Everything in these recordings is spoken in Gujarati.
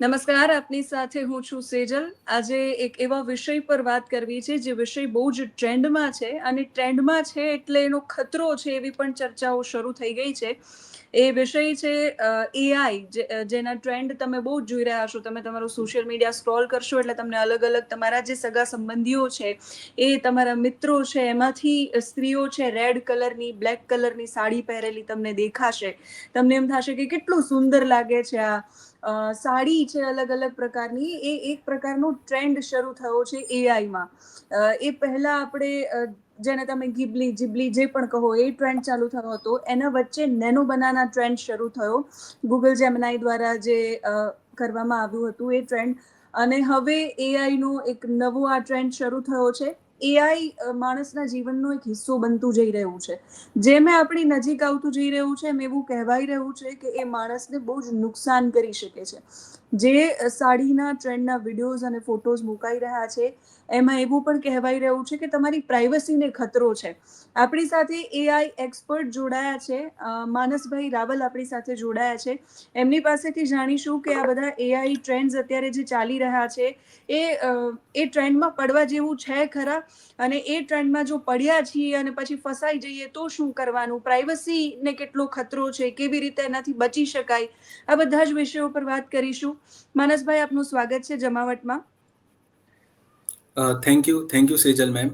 નમસ્કાર, આપની સાથે હું છું સેજલ. આજે એક એવા વિષય પર વાત કરવી છે જે વિષય બહુ જ ટ્રેન્ડમાં છે અને ટ્રેન્ડમાં છે એટલે એનો ખતરો છે એવી પણ ચર્ચાઓ શરૂ થઈ ગઈ છે. એ વિષય છે એઆઈ જેના ટ્રેન્ડ તમે બહુ જોઈ રહ્યા છો. તમે તમારું સોશિયલ મીડિયા સ્ક્રોલ કરશો એટલે તમને અલગ અલગ તમારા જે સગા સંબંધીઓ છે, એ તમારા મિત્રો છે, એમાંથી સ્ત્રીઓ છે રેડ કલરની બ્લેક કલરની સાડી પહેરેલી તમને દેખાશે. તમને એમ થશે કે કેટલું સુંદર લાગે છે આ. સાડી છે અલગ અલગ પ્રકારની. એ એક પ્રકારનો ટ્રેન્ડ શરૂ થયો છે એઆઈમાં એ પહેલા આપણે જેને તમે ગીબલી, જીબલી જે પણ કહો, એ ટ્રેન્ડ ચાલુ થયો હતો. એના વચ્ચે નેનો બનાના ટ્રેન્ડ શરૂ થયો. ગૂગલ જેમનાઈ દ્વારા જે કરવામાં આવ્યું હતું એ ટ્રેન્ડ. અને હવે એઆઈનો એક નવો આ ટ્રેન્ડ શરૂ થયો છે. એઆઈ માણસના જીવનનો એક હિસ્સો બનતું જઈ રહ્યું છે. જેમ આપણી નજીક આવતું જઈ રહ્યું છે, એમ એવું કહેવાઈ રહ્યું છે કે એ માણસને બહુ જ નુકસાન કરી શકે છે. જે સાડીના ટ્રેન્ડના વિડીયોઝ અને ફોટોઝ મુકાઈ રહ્યા છે એમાં એવું પણ કહેવાઈ રહ્યું છે કે તમારી પ્રાઇવસીને ખતરો છે. આપણી સાથે એઆઈ એક્સપર્ટ જોડાયા છે. માનસભાઈ રાવલ આપણી સાથે જોડાયા છે. એમની પાસેથી જાણીશું કે આ બધા એઆઈ ટ્રેન્ડ્સ અત્યારે જે ચાલી રહ્યા છે, એ એ ટ્રેન્ડમાં પડવા જેવું છે ખરા? અને એ ટ્રેન્ડમાં જો પડ્યા છીએ અને પછી ફસાઈ જઈએ તો શું કરવાનું? પ્રાઇવસીને કેટલો ખતરો છે? કેવી રીતે એનાથી બચી શકાય? આ બધા જ વિષયો પર વાત કરીશું. માનસભાઈ, આપનું સ્વાગત છે જમાવટમાં. Thank you thank you Sejal ma'am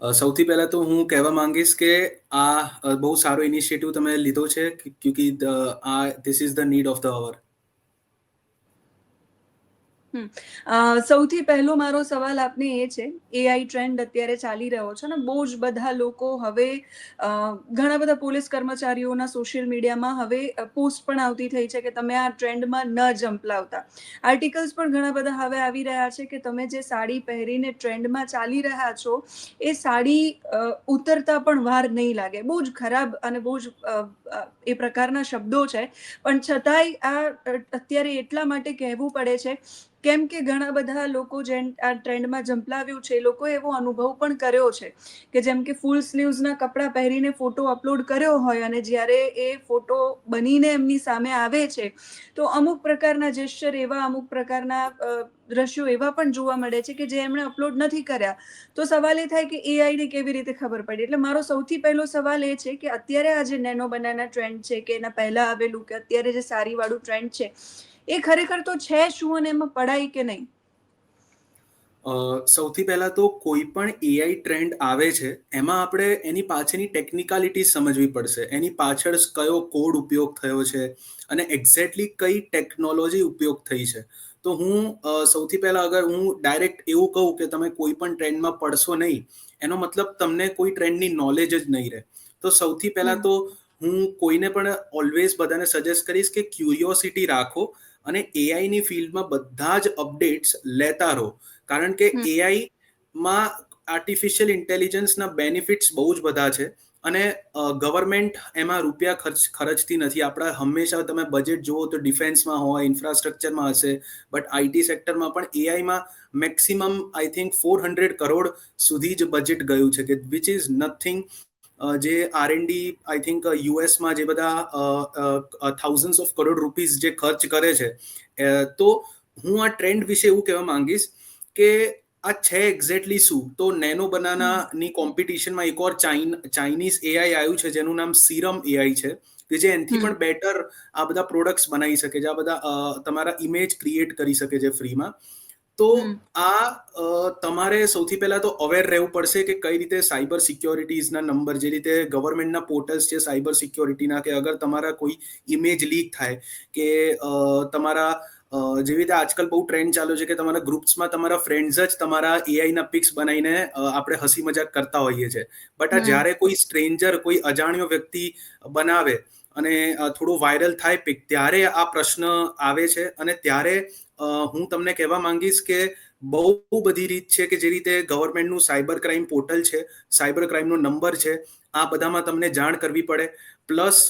સૌથી પહેલાં તો હું કહેવા માંગીશ કે આ બહુ સારો ઇનિશિયેટિવ તમે લીધો છે ક્યુકી આ this is the need of the hour સૌથી પહેલો મારો સવાલ આપને એ છે એઆઈ ટ્રેન્ડ અત્યારે ચાલી રહ્યો છે ને, બહુ જ બધા લોકો હવે ઘણા બધા પોલીસ કર્મચારીઓના સોશિયલ મીડિયામાં હવે પોસ્ટ પણ આવતી થઈ છે કે તમે આ ટ્રેન્ડમાં ન જંપલાવતા. આર્ટિકલ્સ પણ ઘણા બધા હવે આવી રહ્યા છે કે તમે જે સાડી પહેરીને ટ્રેન્ડમાં ચાલી રહ્યા છો, એ સાડી ઉતરતા પણ વાર નહીં લાગે. બહુ જ ખરાબ અને બહુ જ એ પ્રકારના શબ્દો છે. પણ છતાંય આ અત્યારે એટલા માટે કહેવું પડે છે કેમ કે ઘણા બધા લોકો જે આ ટ્રેન્ડમાં જંપલાવ્યું છે, એ લોકો એવો અનુભવ પણ કર્યો છે કે જેમ કે ફૂલ સ્લીવ્સના કપડાં પહેરીને ફોટો અપલોડ કર્યો હોય અને જ્યારે એ ફોટો બનીને એમની સામે આવે છે, તો અમુક પ્રકારના જેસ્ચર એવા, અમુક પ્રકારના દ્રશ્યો એવા પણ જોવા મળે છે કે જે એમણે અપલોડ નથી કર્યા. તો સવાલ એ થાય કે એઆઈને કેવી રીતે ખબર પડી? એટલે મારો સૌથી પહેલો સવાલ એ છે કે અત્યારે આ જે નેનો બનાના ટ્રેન્ડ છે કે એના પહેલા આવેલું કે અત્યારે જે સારીવાળું ટ્રેન્ડ છે એ ખરેખર તો છે શું અને એમાં પડાય કે નહીં? સૌથી પહેલા તો કોઈ પણ એઆઈ ટ્રેન્ડ આવે છે એમાં આપણે એની પાછળની ટેકનિકાલિટી સમજવી પડશે. એની પાછળ કયો કોડ ઉપયોગ થયો છે અને એક્ઝેક્ટલી કઈ ટેકનોલોજી ઉપયોગ થઈ છે. તો હું સૌથી પહેલા અગર હું ડાયરેક્ટ એવું કહું કે તમે કોઈ પણ ટ્રેન્ડમાં પડશો નહીં એનો મતલબ તમને કોઈ ટ્રેન્ડની નોલેજ જ નહીં રહે. તો સૌથી પહેલા તો હું કોઈને પણ ઓલવેઝ બધાને સજેસ્ટ કરીશ કે ક્યુરિયોસિટી રાખો અને એઆઈની ફિલ્ડમાં બધા જ અપડેટ્સ લેતા રહો. કારણ કે એઆઈમાં આર્ટિફિશિયલ ઇન્ટેલિજન્સના બેનિફિટ્સ બહુ જ બધા છે અને ગવર્મેન્ટ એમાં રૂપિયા ખર્ચ ખર્ચતી નથી. આપણા હંમેશા તમે બજેટ જુઓ તો ડિફેન્સમાં હોય ઇન્ફ્રાસ્ટ્રક્ચરમાં હશે બટ આઈટી સેક્ટરમાં પણ એઆઈમાં maximum I think four hundred crore સુધી જ બજેટ ગયું છે કે વિચ ઇઝ નથિંગ જે R N D I think યુએસમાં જે બધા થાઉઝન્ડ ઓફ કરોડ રૂપીઝ જે ખર્ચ કરે છે તો હું આ ટ્રેન્ડ વિશે એવું કહેવા માંગીશ કે આ છે એક્ઝેક્ટલી શું? તો નેનો બનાનાની કોમ્પિટિશનમાં એક ઓર ચાઇન ચાઇનીઝ એઆઈ આવ્યું છે જેનું નામ સીરમ એઆઈ છે કે જે એનથી પણ બેટર આ બધા પ્રોડક્ટ્સ બનાવી શકે છે આ બધા તમારા ઇમેજ ક્રિએટ કરી શકે છે ફ્રીમાં તો આ તમારે સૌથી પહેલા તો અવેર રહેવું પડશે કે કઈ રીતે સાયબર સિક્યોરિટીઝના નંબર જે રીતે ગવર્મેન્ટના પોર્ટલ્સ છે સાયબર સિક્યોરિટીના કે અગર તમારા કોઈ ઇમેજ લીક થાય કે તમારા જેવી રીતે આજકાલ બહુ ટ્રેન્ડ ચાલ્યો છે કે તમારા ગ્રુપ્સમાં તમારા ફ્રેન્ડ્સ જ તમારા એઆઈના પિક્સ બનાવીને આપણે હસી મજાક કરતા હોઈએ છીએ બટ આ જ્યારે કોઈ સ્ટ્રેન્જર કોઈ અજાણ્યો વ્યક્તિ બનાવે અને થોડું વાયરલ થાય પિક ત્યારે આ પ્રશ્ન આવે છે અને ત્યારે હું તમને કહેવા માંગીશ કે બહુ બધી રીત છે કે જે રીતે ગવર્મેન્ટનું સાયબર ક્રાઇમ પોર્ટલ છે સાયબર ક્રાઇમનો નંબર છે, આ બધામાં તમને જાણ કરવી પડે. પ્લસ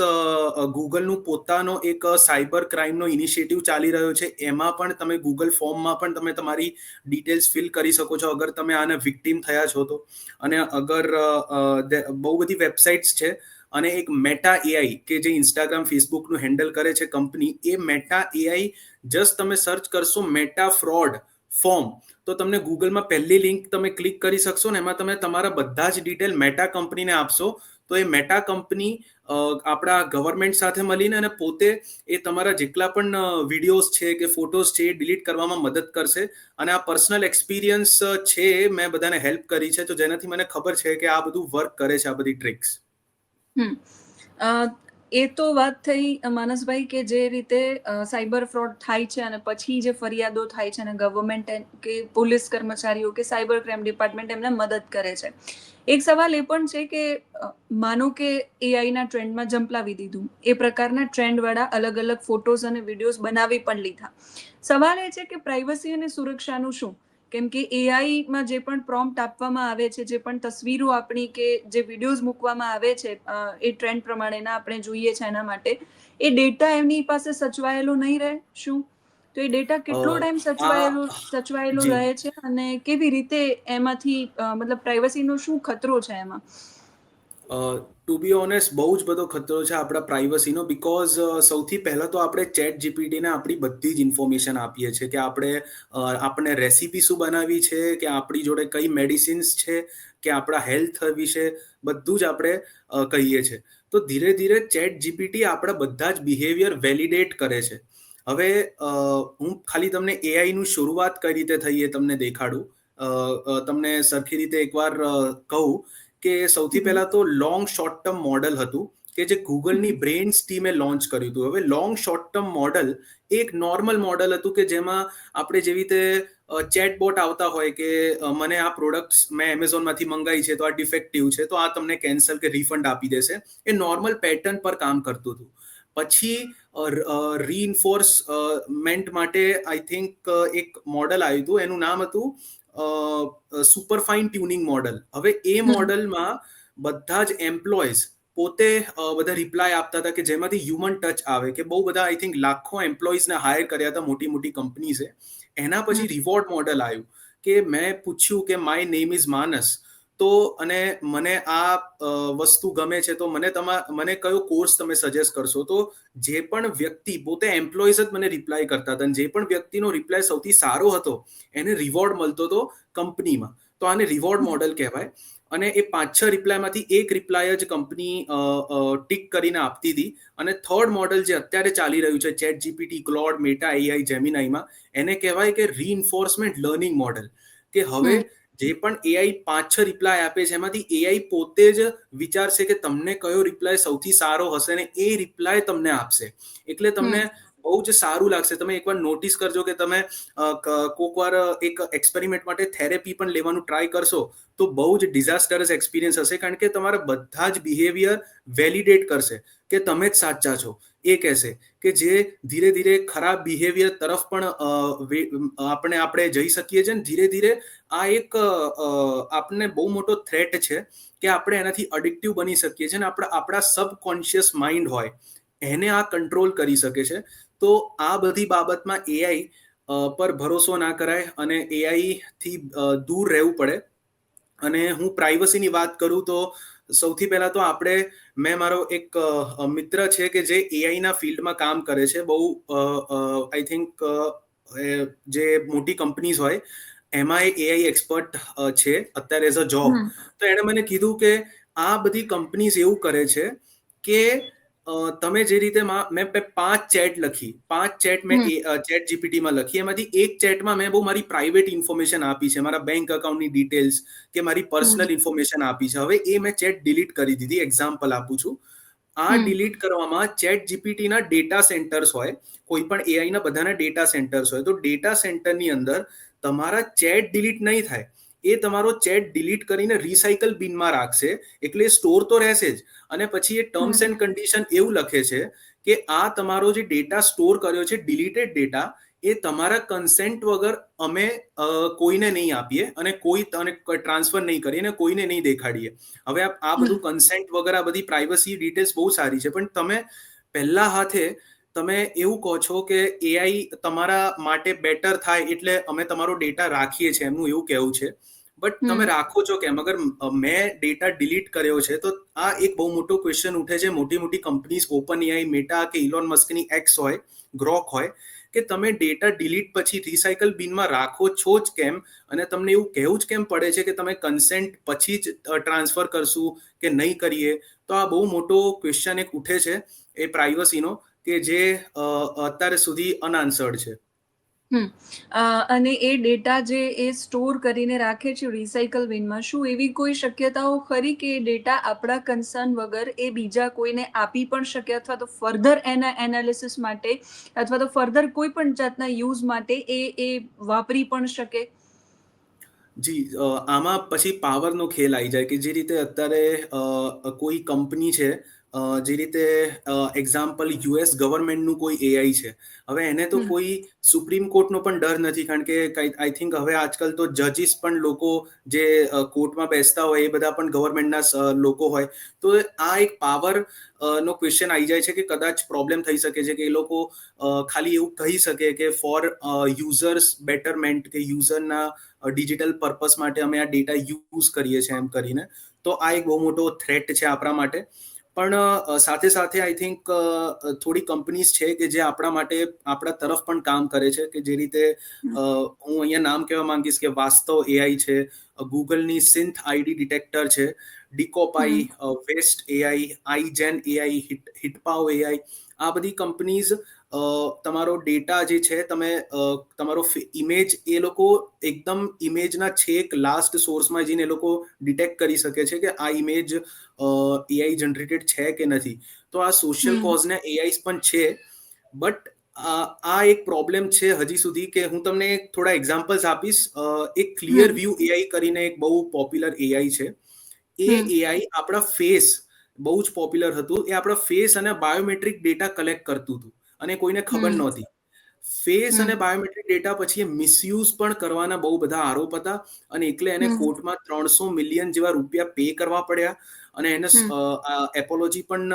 ગૂગલનું પોતાનો એક સાયબર ક્રાઇમનો ઇનિશિયેટિવ ચાલી રહ્યો છે. એમાં પણ તમે ગૂગલ ફોર્મમાં પણ તમે તમારી ડિટેલ્સ ફિલ કરી શકો છો, અગર તમે આને વિક્ટીમ થયા છો તો. અને અગર બહુ બધી વેબસાઇટ્સ છે અને એક મેટા એઆઈ કે જે ઇન્સ્ટાગ્રામ ફેસબુકનું હેન્ડલ કરે છે કંપની એ મેટા એઆઈ જસ્ટ તમે સર્ચ કરશો મેટા ફ્રોડ ફોર્મ તો તમને ગૂગલમાં પહેલી લિંક તમે ક્લિક કરી શકશો ને એમાં તમે તમારા બધા જ ડિટેલ મેટા કંપનીને આપશો. તો એ મેટા કંપની આપણા ગવર્મેન્ટ સાથે મળીને અને પોતે એ તમારા જેટલા પણ વિડીયોઝ છે કે ફોટોઝ છે એ ડિલીટ કરવામાં મદદ કરશે. અને આ પર્સનલ એક્સપિરિયન્સ છે મેં બધાને હેલ્પ કરી છે. તો જેનાથી મને ખબર છે કે આ બધું વર્ક કરે છે, આ બધી ટ્રિક્સ હમ. એ તો વાત થઈ માનસભાઈ કે જે રીતે સાયબર ફ્રોડ થાય છે અને પછી જે ફરિયાદો થાય છે અને ગવર્મેન્ટ કે પોલીસ કર્મચારીઓ કે સાયબર ક્રાઇમ ડિપાર્ટમેન્ટ એમને મદદ કરે છે. એક સવાલ એ પણ છે કે માનો કે એઆઈના ટ્રેન્ડમાં જંપલાવી દીધું. એ પ્રકારના ટ્રેન્ડવાળા અલગ અલગ ફોટોઝ અને વિડીયોઝ બનાવી પણ લીધા. સવાલ એ છે કે પ્રાઇવસી અને સુરક્ષાનું શું? કેમ કે એઆઈમાં જે પણ પ્રોમ્પ્ટ આપવામાં આવે છે જે પણ તસવીરો આપણી કે જે વિડીયોઝ મૂકવામાં આવે છે એ ટ્રેન્ડ પ્રમાણેના આપણે જોઈએ છે એના માટે એ ડેટા એમની પાસે સચવાયેલો નહીં રહે. શું? તો એ ડેટા કેટલો ટાઈમ સચવાયેલો સચવાયેલો રહે છે અને કેવી રીતે એમાંથી મતલબ પ્રાઇવસીનો શું ખતરો છે એમાં? ટુ બી ઓનેસ્ટ બહુ જ બધો ખતરો છે આપણા પ્રાઇવસીનો બિકોઝ સૌથી પહેલાં તો આપણે ચેટ જીપીટીને આપણી બધી જ ઇન્ફોર્મેશન આપીએ છીએ કે આપણે આપણે રેસીપી શું બનાવી છે, કે આપણી જોડે કઈ મેડિસિન્સ છે, કે આપણા હેલ્થ વિશે બધું જ આપણે કહીએ છીએ. તો ધીરે ધીરે ચેટ જીપીટી આપણા બધા જ બિહેવિયર વેલિડેટ કરે છે. હવે હું ખાલી તમને એઆઈનું શરૂઆત કઈ રીતે થઈ એ તમને દેખાડું. તમને સરખી રીતે એકવાર કહું. કે સૌથી પહેલા તો લોંગ શોર્ટ ટર્મ મોડલ હતું કે જે ગૂગલની બ્રેન્સ ટીમે લોન્ચ કર્યું હતું. હવે લોંગ શોર્ટ ટર્મ મોડલ એક નોર્મલ મોડલ હતું કે જેમાં આપણે જેવી રીતે ચેટબોટ આવતા હોય કે મને આ પ્રોડક્ટ્સ મેં એમેઝોનમાંથી મંગાવી છે તો આ ડિફેક્ટિવ છે તો આ તમને કેન્સલ કે રિફંડ આપી દેશે. એ નોર્મલ પેટર્ન પર કામ કરતું હતું. પછી રીઇન્ફોર્સમેન્ટ માટે આઈ થિંક એક મોડલ આવ્યું હતું. એનું નામ હતું સુપર ફાઇન ટ્યુનિંગ મોડલ હવે એ મોડલમાં બધા જ એમ્પ્લોઈઝ પોતે બધા રિપ્લાય આપતા હતા કે જેમાંથી હ્યુમન ટચ આવે કે બહુ બધા આઈ થિંક લાખો એમ્પ્લોઈઝને હાયર કર્યા હતા મોટી મોટી કંપનીઝે એના પછી રિવોર્ડ મોડલ આવ્યું કે મેં પૂછ્યું કે માય નેમ ઇઝ માનસ તો અને મને આ વસ્તુ ગમે છે તો મને તમા, મને કયો કોર્સ તમે સજેસ્ટ કરશો? તો જે પણ વ્યક્તિ, પોતે એમ્પ્લોઈઝ જ મને રિપ્લાય કરતા હતા જે પણ વ્યક્તિનો રિપ્લાય સૌથી સારો હતો, એને રિવોર્ડ મળતો હતો કંપનીમાં. તો આને રિવોર્ડ મોડલ કહેવાય. અને એ પાંચ છ રિપ્લાયમાંથી એક રિપ્લાય જ કંપની ટીક કરીને આપતી હતી. અને થર્ડ મોડલ જે અત્યારે ચાલી રહ્યું છે ChatGPT Claude Meta AI જેમિનાઈમાં એને કહેવાય કે રીઇન્ફોર્સમેન્ટ લર્નિંગ મોડલ કે હવે જે પણ એઆઈ પાંચ છ રિપ્લાય આપે છે, એમાંથી એઆઈ પોતે જ વિચારશે કે તમને કયો રિપ્લાય સૌથી સારો હશે ને એ રિપ્લાય તમને આપશે. એટલે તમને બહુ જ સારું લાગશે. તમે એકવાર નોટિસ કરજો કે તમે કોક વાર એક એક્સપેરિમેન્ટ માટે થેરેપી પણ લેવાનું ટ્રાય કરશો, તો બહુ જ ડિઝાસ્ટરસ એક્સપિરિયન્સ હશે, કારણ કે તમારા બધા જ બિહેવિયર વેલિડેટ કરશે કે તમે જ સાચા છો. એ કહેશે કે જે ધીરે ધીરે ખરાબ બિહેવિયર તરફ પણ આપણે આપણે જઈ શકીએ છીએ ધીરે ધીરે આ એક આપણને બહુ મોટો થ્રેટ છે કે આપણે એનાથી અડિક્ટિવ બની શકીએ છીએ અને આપણા આપણા સબકોન્શિયસ માઇન્ડ હોય, એને આ કંટ્રોલ કરી શકે છે. તો આ બધી બાબતમાં એઆઈ પર ભરોસો ના કરાય અને એઆઈ થી દૂર રહેવું પડે. અને હું પ્રાઇવસીની વાત કરું તો સૌથી પહેલા તો આપણે મેં મારો એક મિત્ર છે કે જે એઆઈના ફિલ્ડમાં કામ કરે છે. બહુ આઈ થિંક જે મોટી કંપનીઝ હોય એમાં એઆઈ એક્સપર્ટ છે. અત્યારે એઝ અ જોબ તો એણે મને કીધું કે આ બધી કંપનીઝ એવું કરે છે કે તમે જે રીતે મેં પાંચ ચેટ લખી. પાંચ ચેટ મેં ચેટ જીપીટીમાં લખી. એમાંથી એક ચેટમાં મેં બહુ મારી પ્રાઇવેટ ઇન્ફોર્મેશન આપી છે. મારા બેંક અકાઉન્ટની ડિટેલ્સ કે મારી પર્સનલ ઇન્ફોર્મેશન આપી છે. હવે એ મેં ચેટ ડિલીટ કરી દીધી. એક્ઝામ્પલ આપું છું. આ ડિલીટ કરવામાં ચેટ જીપીટીના ડેટા સેન્ટર્સ હોય કોઈ પણ એઆઈના બધાના ડેટા સેન્ટર્સ હોય તો ડેટા સેન્ટરની અંદર તમારા ચેટ ડિલીટ નહીં થાય. એ તમારો ચેટ ડિલીટ કરીને રિસાયકલ બિનમાં રાખશે. એટલે સ્ટોર તો રહેશે જ. અને પછી એ ટર્મ્સ એન્ડ કન્ડિશન એવું લખે છે કે આ તમારો જે ડેટા સ્ટોર કર્યો છે ડિલીટેડ ડેટા એ તમારા કન્સેન્ટ વગર અમે કોઈને નહીં આપીએ અને કોઈ તને ટ્રાન્સફર નહીં કરીએ અને કોઈને નહીં દેખાડીએ. હવે આ બધું કન્સેન્ટ વગર આ બધી પ્રાઇવસી ડિટેલ્સ બહુ સારી છે. પણ તમે પહેલા હાથે તમે એવું કહો છો કે એઆઈ તમારા માટે બેટર થાય એટલે અમે તમારો ડેટા રાખીએ છીએ એમનું એવું કહેવું છે. બટ તમે રાખો છો કેમ? અગર મેં ડેટા ડિલીટ કર્યો છે તો આ એક બહુ મોટો ક્વેશ્ચન ઉઠે છે. મોટી મોટી કંપનીઝ ઓપન એઆઈ મેટા કે ઇલોન મસ્કની એક્સ હોય ગ્રોક હોય કે તમે ડેટા ડિલીટ પછી રિસાયકલ બિનમાં રાખો છો જ કેમ? અને તમને એવું કહેવું જ કેમ પડે છે કે તમે કન્સેન્ટ પછી જ ટ્રાન્સફર કરશું કે નહીં કરીએ? તો આ બહુ મોટો ક્વેશ્ચન એક ઉઠે છે એ પ્રાઇવસીનો કે જે અત્યારે સુધી અનઆન્સર્ડ છે. અને એ ડેટા જે એ સ્ટોર કરીને રાખે છે રિસાયકલ બિનમાં શું એવી કોઈ શક્યતાઓ ખરી કે એ ડેટા આપણા કન્સર્ન વગર એ બીજા કોઈને આપી પણ શકે અથવા તો ફર્ધર એના એનાલિસિસ માટે અથવા તો ફર્ધર કોઈ પણ જાતના યુઝ માટે એ એ વાપરી પણ શકે? જી આમાં પછી પાવરનો ખેલ આવી જાય કે જે રીતે અત્યારે કોઈ કંપની છે જે રીતે એક્ઝામ્પલ યુએસ ગવર્મેન્ટનું કોઈ એઆઈ છે. હવે એને તો કોઈ સુપ્રીમ કોર્ટનો પણ ડર નથી કારણ કે આઈ થિંક હવે આજકાલ તો જજીસ પણ લોકો જે કોર્ટમાં બેસતા હોય એ બધા પણ ગવર્મેન્ટના લોકો હોય. તો આ એક પાવર નો ક્વેશ્ચન આવી જાય છે કે કદાચ પ્રોબ્લેમ થઈ શકે છે કે એ લોકો ખાલી એવું કહી શકે કે ફોર યુઝર્સ બેટરમેન્ટ કે યુઝરના ડિજિટલ પર્પસ માટે અમે આ ડેટા યુઝ કરીએ છીએ એમ કરીને. તો આ એક બહુ મોટો થ્રેટ છે આપણા માટે. પણ સાથે સાથે આઈ થિંક થોડી કંપનીઝ છે કે જે આપણા માટે આપણા તરફ પણ કામ કરે છે કે જે રીતે હું અહીંયા નામ કહેવા માંગીશ કે વાસ્તવ એઆઈ છે ગૂગલની સિન્થ આઈડી ડિટેક્ટર છે ડિકોપાઈ વેસ્ટ એઆઈ આઈજેન એઆઈ હિટ હિટપાઓ એઆઈ આ બધી કંપનીઝ તમારો ડેટા જે છે તમે તમારો ઇમેજ એ લોકો એકદમ ઇમેજના છેક લાસ્ટ સોર્સમાં જઈને એ લોકો ડિટેક્ટ કરી શકે છે કે આ ઇમેજ એઆઈ જનરેટેડ છે કે નથી. તો આ સોશિયલ. કોઝને એઆઈ પણ છે બટ આ એક પ્રોબ્લેમ છે હજી સુધી કે હું તમને થોડા એક્ઝામ્પલ્સ આપીશ. એક ક્લિયર વ્યૂ એઆઈ કરીને એક બહુ પોપ્યુલર એઆઈ છે. એ એઆઈ આપણા ફેસ બહુ જ પોપ્યુલર હતું. એ આપણા ફેસ અને બાયોમેટ્રિક ડેટા કલેક્ટ કરતું હતું. અને કોઈને ખબર નહોતી. ફેસ અને બાયોમેટ્રિક ડેટા પછી એ મિસયુઝ પણ કરવાના બહુ બધા આરોપ હતા અને એટલે એને કોર્ટમાં ત્રણસો મિલિયન જેવા રૂપિયા પે કરવા પડ્યા અને એને એપોલોજી પણ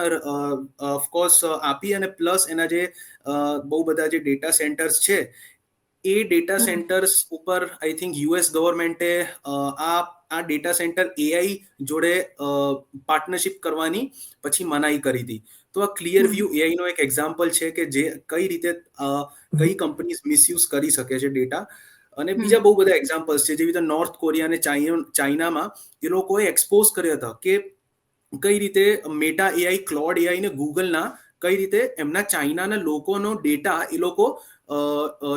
ઓફકોર્સ આપી અને પ્લસ એના જે બહુ બધા જે ડેટા સેન્ટર્સ છે એ ડેટા સેન્ટર્સ ઉપર આઈ થિંક યુએસ ગવર્મેન્ટે આ આ ડેટા સેન્ટર એઆઈ જોડે પાર્ટનરશિપ કરવાની પછી મનાઈ કરી હતી. તો આ ક્લિયર. વ્યૂ એઆઈ નો એક એક્ઝામ્પલ છે કે જે કઈ રીતે કઈ કંપનીઝ મિસયુઝ કરી શકે છે ડેટા અને બીજા બહુ બધા એક્ઝામ્પલ્સ છે જેવી રીતે નોર્થ કોરિયા અને ચાઇનામાં એ લોકોએ એક્સપોઝ કર્યા હતા કે કઈ રીતે મેટા એઆઈ ક્લોડ એઆઈ ને ગૂગલના કઈ રીતે એમના ચાઇનાના લોકોનો ડેટા એ લોકો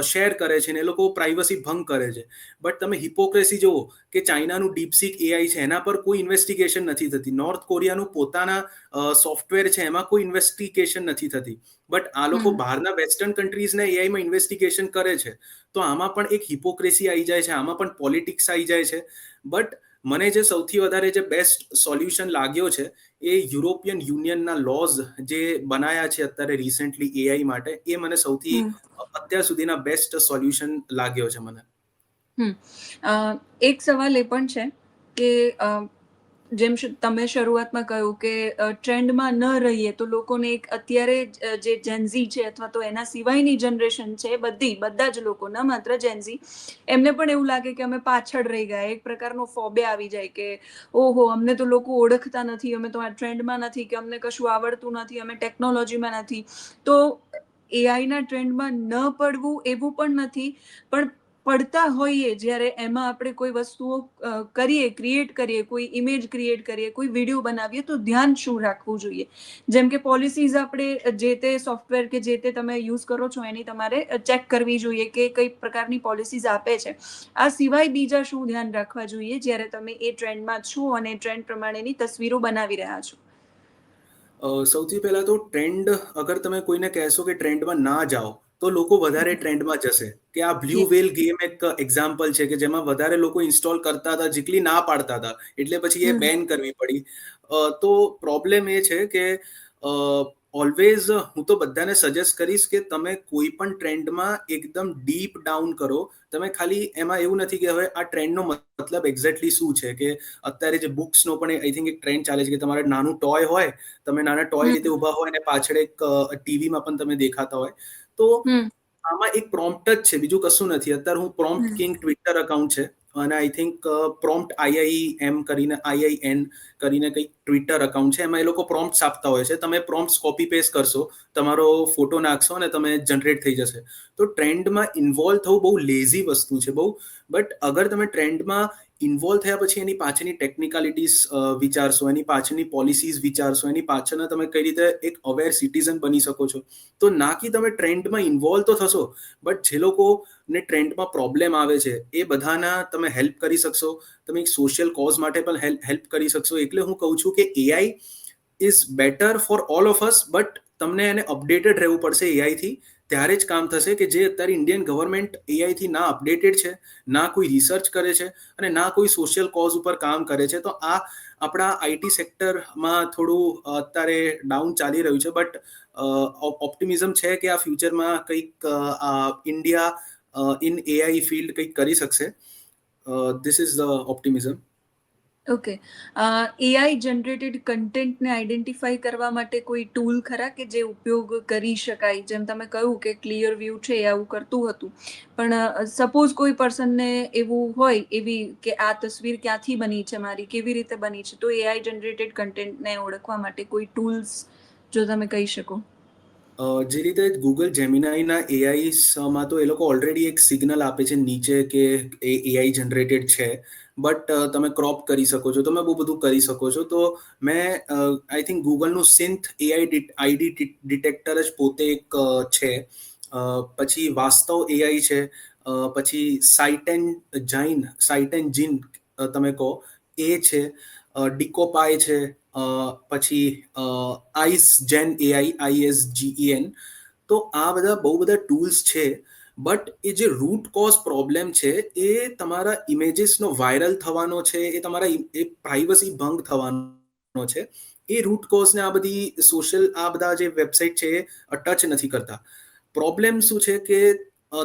શેર કરે છે ને એ લોકો પ્રાઇવસી ભંગ કરે છે. બટ તમે હિપોક્રેસી જુઓ કે ચાઇનાનું ડીપસીક એઆઈ છે એના પર કોઈ ઇન્વેસ્ટિગેશન નથી થતી. નોર્થ કોરિયાનું પોતાના સોફ્ટવેર છે એમાં કોઈ ઇન્વેસ્ટિગેશન નથી થતી. બટ આ લોકો બહારના વેસ્ટર્ન કન્ટ્રીઝને એઆઈમાં ઇન્વેસ્ટિગેશન કરે છે. તો આમાં પણ એક હિપોક્રેસી આવી જાય છે આમાં પણ પોલિટિક્સ આવી જાય છે. બટ મને જે સૌથી વધારે જે બેસ્ટ સોલ્યુશન લાગ્યો છે એ યુરોપિયન યુનિયનના લોઝ જે બનાયા છે અત્યારે રિસેન્ટલી એઆઈ માટે એ મને સૌથી અત્યાર સુધીના બેસ્ટ સોલ્યુશન લાગ્યો છે મને. એક સવાલ એ પણ છે કે જેમ તમે શરૂઆતમાં કહ્યું કે ટ્રેન્ડમાં ન રહીએ તો લોકોને એક અત્યારે જે જેન્ઝી છે અથવા તો એના સિવાયની જનરેશન છે, બધી, બધા જ લોકો, ન માત્ર જેન્ઝી એમને પણ એવું લાગે કે અમે પાછળ રહી ગયા. એક પ્રકારનો ફોબે આવી જાય કે, ઓહો, અમને તો લોકો ઓળખતા નથી, અમે તો આ ટ્રેન્ડમાં નથી કે અમને કશું આવડતું નથી, અમે ટેકનોલોજીમાં નથી. તો એઆઈના ટ્રેન્ડમાં ન પડવું એવું પણ નથી. પણ પડતા હોઈએ, જ્યારે એમાં આપણે કોઈ વસ્તુઓ કરીએ ક્રિએટ કરીએ, કોઈ ઇમેજ ક્રિએટ કરીએ, કોઈ વીડિયો બનાવીએ, તો ધ્યાન શું રાખવું જોઈએ? જેમ કે પોલિસીઝ આપણે જે તે સોફ્ટવેર કે જે તે તમે યુઝ કરો છો, એની તમારે ચેક કરવી જોઈએ કે કઈ પ્રકારની પોલિસીઝ આપે છે. આ સિવાય બીજા શું ધ્યાન રાખવા જોઈએ, જ્યારે તમે એ ટ્રેન્ડમાં છો અને ટ્રેન્ડ પ્રમાણેની તસવીરો બનાવી રહ્યા છો? સૌથી પહેલા તો ટ્રેન્ડ, અગર તમે કોઈને કહેશો કે ટ્રેન્ડમાં ના જાઓ તો લોકો વધારે ટ્રેન્ડમાં જશે. કે આ બ્લુ વેલ ગેમ એક એક્ઝામ્પલ છે કે જેમાં વધારે લોકો ઇન્સ્ટોલ કરતા હતા જેટલી ના પાડતા હતા એટલે પછી એ બેન કરવી પડી. તો પ્રોબ્લેમ એ છે કે ઓલવેઝ હું તો બધાને સજેસ્ટ કરીશ કે તમે કોઈ પણ ટ્રેન્ડમાં એકદમ ડીપ ડાઉન કરો. તમે ખાલી એમાં એવું નથી કે હવે આ ટ્રેન્ડનો મતલબ એક્ઝેક્ટલી શું છે કે અત્યારે જે બુક્સનો પણ આઈ થિંક એક ટ્રેન્ડ ચાલે છે કે તમારે નાનું ટોય હોય તમે નાના ટોય રીતે ઊભા હોય અને પાછળ એક ટીવીમાં પણ તમે દેખાતા હોય. તો આમાં એક પ્રોમ્પ્ટ જ છે બીજું કશું નથી. અત્યારે હું પ્રોમ્પ્ટ કિંગ ટ્વિટર અકાઉન્ટ છે અને આઈ થિંક પ્રોમ્પ્ટ આઈઆઈ એમ કરીને આઈઆઈ એન કરીને કંઈક ટ્વિટર અકાઉન્ટ છે. એમાં એ લોકો પ્રોમ્પ્ટ્સ આપતા હોય છે. તમે પ્રોમ્પ્ટ્સ કોપી પેસ્ટ કરશો તમારો ફોટો નાખશો અને તમે જનરેટ થઈ જશે. તો ટ્રેન્ડમાં ઇન્વોલ્વ થવું બહુ લેઝી વસ્તુ છે બહુ. બટ અગર તમે ટ્રેન્ડમાં ઇન્વોલ્વ થયા પછી એની પાછળની ટેકનિકાલિટીઝ વિચારશો, એની પાછળની પોલિસીઝ વિચારશો, એની પાછળના તમે કઈ રીતે એક અવેર સિટીઝન બની શકો છો. તો ના કે તમે ટ્રેન્ડમાં ઇન્વોલ્વ તો થશો બટ જે લોકોને ટ્રેન્ડમાં પ્રોબ્લેમ આવે છે, એ બધાના તમે હેલ્પ કરી શકશો. તમે એક સોશિયલ કોઝ માટે પણ હેલ્પ હેલ્પ કરી શકશો. એટલે હું કહું છું કે AI is better for all of us but તમને એને અપડેટેડ રહેવું પડશે એઆઈથી ત્યારે જ કામ થશે કે જે અત્યારે ઇન્ડિયન ગવર્મેન્ટ એઆઈથી ના અપડેટેડ છે, ના કોઈ રિસર્ચ કરે છે અને ના કોઈ સોશિયલ કોઝ ઉપર કામ કરે છે, તો આ આપણા આઈટી સેક્ટરમાં થોડું અત્યારે ડાઉન ચાલી રહ્યું છે. બટ ઓપ્ટિમિઝમ છે કે આ ફ્યુચરમાં કંઈક ઇન્ડિયા ઇન એઆઈ ફિલ્ડ કંઈક કરી શકશે. This is the optimism okay AI generated કન્ટેન્ટને આઈડેન્ટિફાઈ કરવા માટે કોઈ ટૂલ ખરા કે જે ઉપયોગ કરી શકાય? જેમ તમે કહ્યું કે ક્લિયર વ્યૂ છે એ આવું કરતું હતું. પણ સપોઝ કોઈ પર્સનને એવું હોય એવી કે આ તસવીર ક્યાંથી બની છે મારી? કેવી રીતે બની છે? તો એઆઈ જનરેટેડ કન્ટેન્ટને ઓળખવા માટે કોઈ ટૂલ્સ જો તમે કહી શકો. જે રીતે ગૂગલ જેમિનાઈના એઆઈમાં તો એ લોકો ઓલરેડી એક સિગ્નલ આપે છે નીચે કે એ એઆઈ જનરેટેડ છે. બટ તમે ક્રોપ કરી શકો છો, તમે બહુ બધું કરી શકો છો. તો મેં આઈ થિંક ગૂગલનું સિન્થ એઆઈ આઈડી ડિટેક્ટર જ પોતે એક છે. પછી વાસ્તવ એઆઈ છે. પછી સાઇટેન જાઇન સાઇટેન જીન તમે કહો, એ છે. ડિકોપાય છે. પછી is gen AI IS GEN તો આ બધા બહુ બધા ટૂલ્સ છે. બટ એ જે રૂટ કોઝ પ્રોબ્લેમ છે, એ તમારા ઇમેજીસનો વાયરલ થવાનો છે, એ તમારા એ પ્રાઇવસી ભંગ થવાનો છે, એ રૂટ કોઝને આ બધી સોશિયલ આ બધા જે વેબસાઇટ છે, એ ટચ નથી કરતા. પ્રોબ્લેમ શું છે કે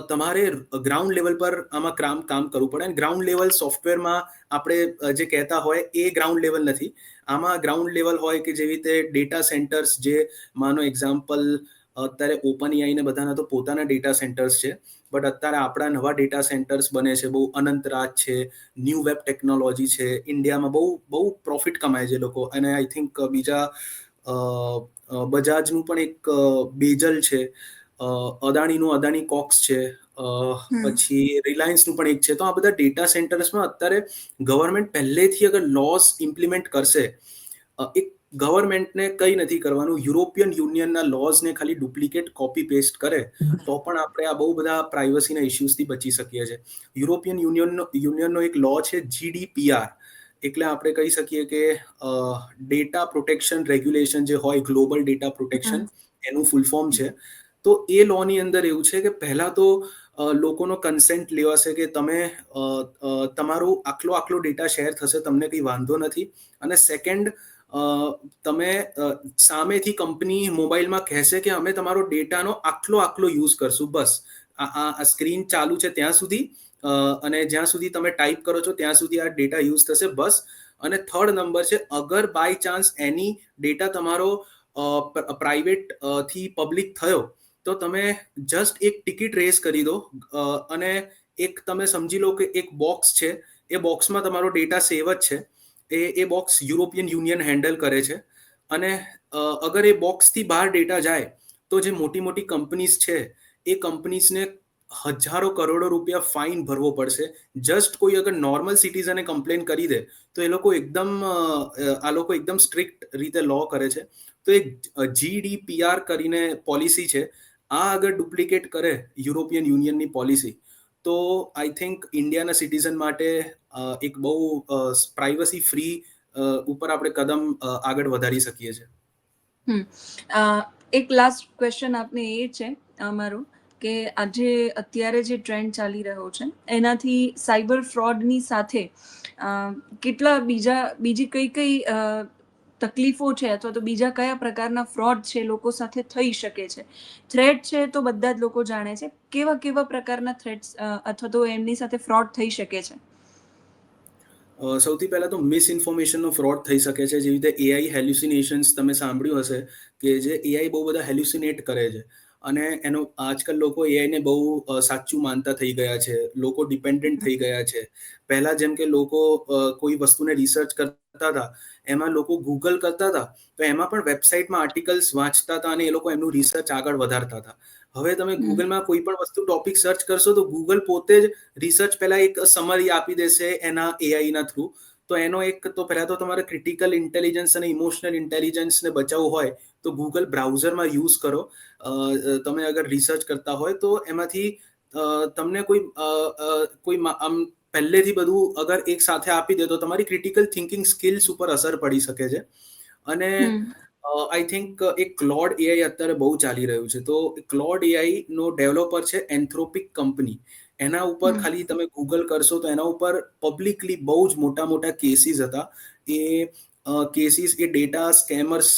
તમારે ગ્રાઉન્ડ લેવલ પર આમાં કામ કામ કરવું પડે. અને ગ્રાઉન્ડ લેવલ સોફ્ટવેરમાં આપણે જે કહેતા હોય, એ ગ્રાઉન્ડ લેવલ નથી. આમાં ગ્રાઉન્ડ લેવલ હોય કે જેવી રીતે ડેટા સેન્ટર્સ જે, માનો એક્ઝામ્પલ અત્યારે ઓપન એઆઈને બધાના તો પોતાના ડેટા સેન્ટર્સ છે બટ અત્યારે આપણા નવા ડેટા સેન્ટર્સ બને છે બહુ અનંતરાજ છે ન્યૂ વેબ ટેકનોલોજી છે ઇન્ડિયામાં બહુ બહુ પ્રોફિટ કમાય છે લોકો. અને આઈ થિંક બીજા બજાજનું પણ એક બેજલ છે અદાણીનું અદાણી કોક્સ છે પછી રિલાયન્સનું પણ એક છે. તો આ બધા ડેટા સેન્ટર્સમાં અત્યારે ગવર્મેન્ટ પહેલેથી અગર લોસ ઇમ્પ્લિમેન્ટ કરશે એક ગવર્મેન્ટને કંઈ નથી કરવાનું. યુરોપિયન યુનિયનના લોઝને ખાલી ડુપ્લિકેટ કોપી પેસ્ટ કરે તો પણ આપણે આ બહુ બધા પ્રાઇવસીના ઇસ્યુઝથી બચી શકીએ છીએ. યુરોપિયન યુનિયનનો યુનિયનનો એક લો છે જીડીપીઆર એટલે આપણે કહી શકીએ કે ડેટા પ્રોટેક્શન રેગ્યુલેશન જે હોય ગ્લોબલ ડેટા પ્રોટેક્શન એનું ફૂલ ફોર્મ છે. તો એ લોની અંદર એવું છે કે પહેલા તો લોકોનો કન્સેન્ટ લેવાશે કે તમે તમારું આટલો આટલો ડેટા શેર થશે તમને કંઈ વાંધો નથી. અને સેકન્ડ તમે સામેથી કંપની મોબાઈલમાં કહેશે કે અમે તમારો ડેટાનો આટલો આટલો યુઝ કરશું. બસ. આ સ્ક્રીન ચાલુ છે ત્યાં સુધી. અને જ્યાં સુધી તમે ટાઈપ કરો છો ત્યાં સુધી આ ડેટા યુઝ થશે. બસ. અને થર્ડ નંબર છે, અગર બાય ચાન્સ એની ડેટા તમારો પ્રાઇવેટથી પબ્લિક થયો, તો તમે જસ્ટ એક ટિકિટ રેસ કરી દો. અને એક તમે સમજી લો કે એક બોક્સ છે. એ બોક્સમાં તમારો ડેટા સેવ જ છે. એ એ બોક્સ યુરોપિયન યુનિયન હેન્ડલ કરે છે. અને અગર એ બોક્સથી બહાર ડેટા જાય, તો જે મોટી મોટી કંપનીઝ છે, એ કંપનીઝને હજારો કરોડો રૂપિયા ફાઇન ભરવો પડશે. જસ્ટ કોઈ અગર નોર્મલ સિટીઝને કમ્પ્લેન કરી દે, તો એ લોકો એકદમ આ લોકો એકદમ સ્ટ્રિક્ટ રીતે લો કરે છે. તો એક જીડીપીઆર કરીને પોલિસી છે. આ અગર ડુપ્લિકેટ કરે યુરોપિયન યુનિયનની પોલિસી તો આઈ થિંક ઇન્ડિયાના સિટીઝન માટે એક બહુ પ્રાઇવસી ફ્રી ઉપર આપણે કદમ આગળ વધારી શકીએ છીએ. એક લાસ્ટ ક્વેશ્ચન આપને એ છે, અમારો, કે આજે અત્યારે જે ટ્રેન્ડ ચાલી રહ્યો છે, એનાથી સાયબર ફ્રોડની સાથે કેટલા બીજા, બીજી કઈ કઈ તકલીફો છે અથવા તો બીજા કયા પ્રકારના ફ્રોડ છે લોકો સાથે થઈ શકે છે. થ્રેટ છે તો બધા જ લોકો જાણે છે. કેવા કેવા પ્રકારના થ્રેટ્સ અથવા તો એમની સાથે ફ્રોડ થઈ શકે છે? સૌથી પહેલા તો મિસઇન્ફોર્મેશનનો ફ્રોડ થઈ શકે છે. જેવી રીતે એઆઈ હેલ્યુસિનેશન્સ તમે સાંભળ્યું હશે કે જે એઆઈ બહુ બધા હેલ્યુસિનેટ કરે છે. અને એનો આજકાલ લોકો એઆઈને બહુ સાચું માનતા થઈ ગયા છે. લોકો ડિપેન્ડન્ટ થઈ ગયા છે. પહેલા જેમ કે લોકો કોઈ વસ્તુને રિસર્ચ કરતા હતા એમાં લોકો ગૂગલ કરતા હતા તો એમાં પણ વેબસાઇટમાં આર્ટિકલ્સ વાંચતા હતા અને એ લોકો એમનું રિસર્ચ આગળ વધારતા હતા. હવે તમે ગૂગલમાં કોઈ પણ વસ્તુ ટોપિક સર્ચ કરશો તો ગૂગલ પોતે જ રિસર્ચ પહેલા એક સમરી આપી દેશે એના એઆઈના થ્રુ તો એનો એક તો પહેલા તો તમારે ક્રિટિકલ ઇન્ટેલિજન્સ અને ઇમોશનલ ઇન્ટેલિજન્સને બચાવવું હોય તો ગૂગલ બ્રાઉઝરમાં યુઝ કરો. તમે અગર રિસર્ચ કરતા હોય તો એમાંથી તમને કોઈ કોઈ આમ પહેલેથી બધું અગર એક સાથે આપી દે તો તમારી ક્રિટિકલ થિંકિંગ સ્કિલ્સ ઉપર અસર પડી શકે છે. અને આઈ થિંક એક ક્લોડ એઆઈ અત્યારે બહુ ચાલી રહ્યું છે. તો ક્લોડ એઆઈ નો ડેવલપર છે એન્થ્રોપિક કંપની એના ઉપર ખાલી તમે ગૂગલ કરશો તો એના ઉપર પબ્લિકલી બહુ જ મોટા મોટા કેસીસ હતા. એ કેસીસ એ ડેટા સ્કેમર્સ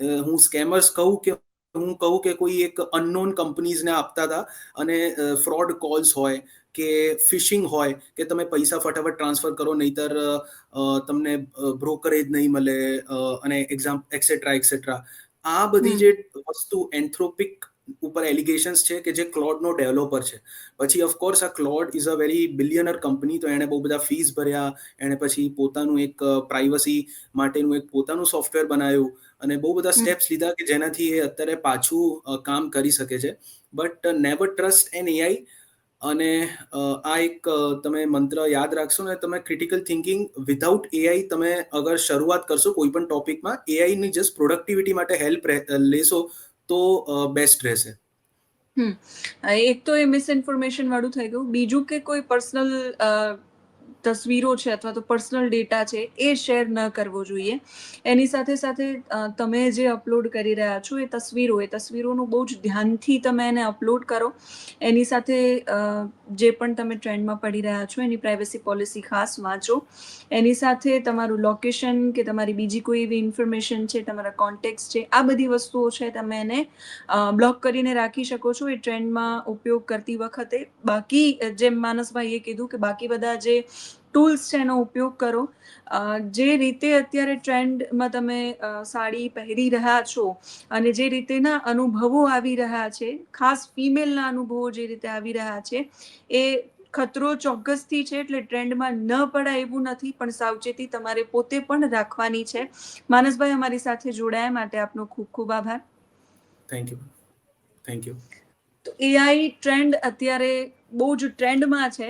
હું સ્કેમર્સ કહું કે હું કહું કે કોઈ એક અનનોન કંપનીઝને આપતા હતા અને ફ્રોડ કોલ્સ હોય કે ફિશિંગ હોય કે તમે પૈસા ફટાફટ ટ્રાન્સફર કરો નહીતર તમને બ્રોકરેજ નહીં મળે અને એક્ઝામ એક્સેટ્રા એક્સેટ્રા આ બધી જે વસ્તુ એન્થ્રોપિક ઉપર એલિગેશન્સ છે કે જે ક્લોડનો ડેવલપર છે. પછી ઓફકોર્સ આ Claude is a very billionaire company તો એણે બહુ બધા ફીસ ભર્યા એણે પછી પોતાનું એક પ્રાઇવસી માટેનું એક પોતાનું સોફ્ટવેર બનાવ્યું અને બહુ બધા સ્ટેપ્સ લીધા કે જેનાથી એ અત્યારે પાછું કામ કરી શકે છે. But never trust an AI અને આ એક તમે મંત્ર યાદ રાખશો ને તમે ક્રિટિકલ થિંકિંગ વિધાઉટ એઆઈ તમે અગર શરૂઆત કરશો કોઈ પણ ટોપિકમાં એઆઈની જસ્ટ પ્રોડક્ટિવિટી માટે હેલ્પ લેશો તો બેસ્ટ રહેશે. એક તો એ મિસઇન્ફોર્મેશન વાળું થઈ ગયું. બીજું કે કોઈ પર્સનલ તસવીરો છે અથવા તો પર્સનલ ડેટા છે, એ શેર ન કરવો જોઈએ. એની સાથે સાથે તમે જે અપલોડ કરી રહ્યા છો એ તસવીરો, એ તસવીરોનું બહુ જ ધ્યાનથી તમે એને અપલોડ કરો. એની સાથે જે પણ તમે ટ્રેન્ડમાં પડી રહ્યા છો, એની પ્રાઇવસી પોલિસી ખાસ વાંચો. એની સાથે તમારું લોકેશન કે તમારી બીજી કોઈ એવી ઇન્ફોર્મેશન છે, તમારા કોન્ટેક્ટ છે, આ બધી વસ્તુઓ છે તમે એને બ્લોક કરીને રાખી શકો છો. એ ટ્રેન્ડમાં ઉપયોગ કરતી વખતે. બાકી, જેમ માનસભાઈએ કીધું કે બાકી બધા જે ટૂલ્સ છે એનો ઉપયોગ કરો. જે રીતે અત્યારે ટ્રેન્ડમાં તમે સાડી પહેરી રહ્યા છો અને જે રીતેના અનુભવો આવી રહ્યા છે ખાસ ફિમેલના અનુભવો જે રીતે આવી રહ્યા છે એ ખતરો ચોક્કસથી છે એટલે ટ્રેન્ડમાં ન પડાય એવું નથી પણ સાવચેતી તમારે પોતે પણ રાખવાની છે. માનસભાઈ અમારી સાથે જોડાયા માટે આપનો ખૂબ ખૂબ આભાર. થેન્ક યુ થેન્ક યુ તો એઆઈ ટ્રેન્ડ અત્યારે બહુ જ ટ્રેન્ડમાં છે.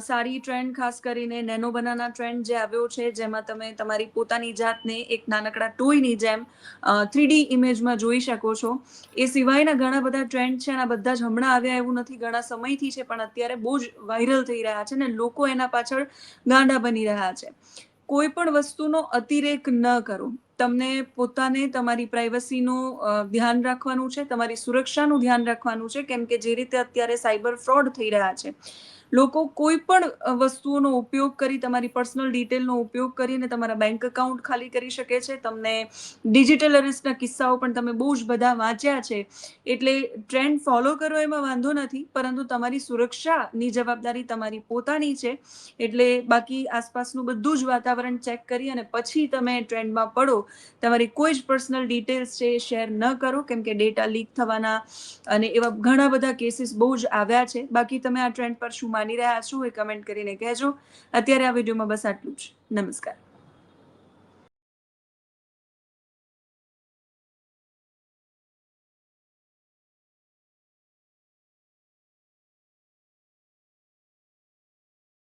સારી ટ્રેન્ડ ખાસ કરીને નેનો બનાના ટ્રેન્ડ જે આવ્યો છે, જેમાં તમે તમારી પોતાની જાતને એક નાનકડા ટોયની જેમ થ્રીડી ઇમેજમાં જોઈ શકો છો. એ સિવાયના ઘણા બધા ટ્રેન્ડ છે, અને બધા જ હમણાં આવ્યા એવું નથી, ઘણા સમયથી છે, પણ અત્યારે બહુ જ વાયરલ થઈ રહ્યા છે ને લોકો એના પાછળ ગાંડા બની રહ્યા છે. કોઈ પણ વસ્તુનો અતિરેક ન કરો. તમને પોતાને તમારી પ્રાઇવસીનું ધ્યાન રાખવાનું છે, તમારી સુરક્ષાનું ધ્યાન રાખવાનું છે, કેમ કે જે રીતે અત્યારે સાયબર ફ્રોડ થઈ રહ્યા છે લોકો કોઈ પણ વસ્તુઓનો ઉપયોગ કરી, તમારી પર્સનલ ડિટેલનો ઉપયોગ કરીને તમારા બેંક એકાઉન્ટ ખાલી કરી શકે છે. તમને ડિજિટલ અરેસ્ટના કિસ્સાઓ પણ તમે બહુ જ બધા વાંચ્યા છે. એટલે ટ્રેન્ડ ફોલો કરો એમાં વાંધો નથી, પરંતુ તમારી સુરક્ષાની જવાબદારી તમારી પોતાની છે. એટલે બાકી આસપાસનું બધું જ વાતાવરણ ચેક કરી અને પછી તમે ટ્રેન્ડમાં પડો. તમારી કોઈ જ પર્સનલ ડિટેલ્સ છે એ શેર ન કરો, કેમ કે ડેટા લીક થવાના અને એવા ઘણા બધા કેસીસ બહુ જ આવ્યા છે. બાકી તમે આ ટ્રેન્ડ પર શું માની રહ્યા છો એ કમેન્ટ કરીને કહેજો. અત્યારે આ વિડીયોમાં બસ આટલું જ. નમસ્કાર.